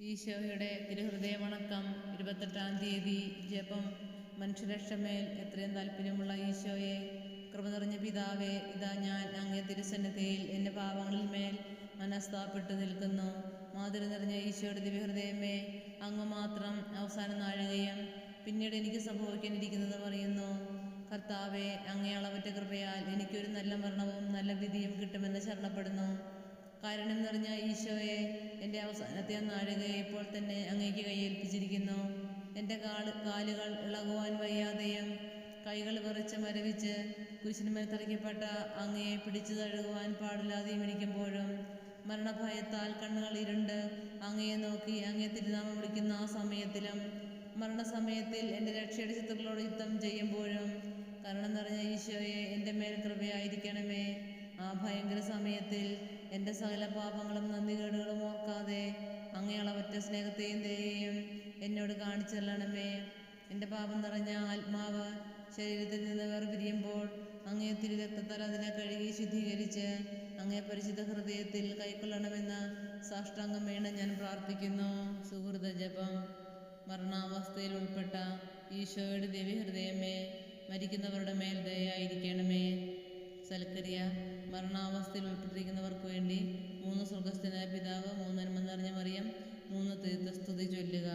ഈശോയുടെ തിരുഹൃദയമണക്കം ഇരുപത്തെട്ടാം തീയതി ജപം. മനുഷ്യരക്ഷമേൽ എത്രയും താല്പര്യമുള്ള ഈശോയെ കൃപ നിറഞ്ഞ പിതാവേ ഇതാ ഞാൻ അങ്ങേ തിരുസന്നിധിയിൽ എന്റെ പാവങ്ങളിൽ മേൽ മനസ്താപ്പെട്ട് നിൽക്കുന്നു. മാതിരി നിറഞ്ഞ ഈശോയുടെ ദിവ്യഹൃദയമേ അങ്ങ് മാത്രം അവസാനം നാഴികയും പിന്നീട് എനിക്ക് സംഭവിക്കാനിരിക്കുന്നത് പറയുന്നു. കർത്താവെ അങ്ങേ അളവറ്റ കൃപയാൽ എനിക്കൊരു നല്ല മരണവും നല്ല വിധിയും കിട്ടുമെന്ന് ശരണപ്പെടുന്നു. കാരണം എന്ന് പറഞ്ഞാൽ ഈശോയെ എന്റെ അവസാനത്തെ നാഴികയെ ഇപ്പോൾ തന്നെ അങ്ങേക്ക് കൈയേൽപ്പിച്ചിരിക്കുന്നു. എന്റെ കാൽ കാലുകൾ ഇളകുവാൻ വയ്യാതെയും കൈകൾ വിറച്ച് മരവിച്ച് കുരിശിന്മേൽ തറയ്ക്കപ്പെട്ട അങ്ങയെ പിടിച്ചു തഴുകുവാൻ പാടില്ലാതെയും ഇരിക്കുമ്പോഴും മരണഭയത്താൽ കണ്ണുകൾ ഇരുണ്ട് അങ്ങയെ നോക്കി അങ്ങയെ തിരുനാമം വിളിക്കുന്ന ആ സമയത്തിലും മരണസമയത്തിൽ എന്റെ രക്ഷയുടെ ശത്രുക്കളോട് യുദ്ധം ചെയ്യുമ്പോഴും കരുണ നിറഞ്ഞ ഈശോയെ എന്റെ മേൽ കൃപയായിരിക്കണമേ. ആ ഭയങ്കര സമയത്തിൽ എന്റെ സകല പാപങ്ങളും നന്ദികേടുകളും ഓർക്കാതെ അങ്ങയളവറ്റ സ്നേഹത്തെയും ദയയും എന്നോട് കാണിച്ചല്ലണമേ. എന്റെ പാപം നിറഞ്ഞ ആത്മാവ് ശരീരത്തിൽ നിന്ന് വേർപിരിയുമ്പോൾ അങ്ങേ തിരുരക്തത്താൽ അതിനെ കഴുകി ശുദ്ധീകരിച്ച് അങ്ങേ പരിശുദ്ധ ഹൃദയത്തിൽ കൈക്കൊള്ളണമെന്ന് സാഷ്ടാംഗം വേണം ഞാൻ പ്രാർത്ഥിക്കുന്നു. സുഹൃത ജപം. മരണാവസ്ഥയിൽ ഉൾപ്പെട്ട ഈശോയുടെ ദേവി ഹൃദയമേ മരിക്കുന്നവരുടെ മേൽ ദയായിരിക്കണമേ സൽക്കരിയ. മരണാവസ്ഥയിൽ ഉൾപ്പെട്ടിരിക്കുന്നവർക്ക് വേണ്ടി മൂന്ന് സ്വർഗസ്ഥനായ പിതാവ് മൂന്ന് നന്മ നിറഞ്ഞ മറിയം മൂന്ന് തീർത്ഥസ്തുതി ചൊല്ലുക.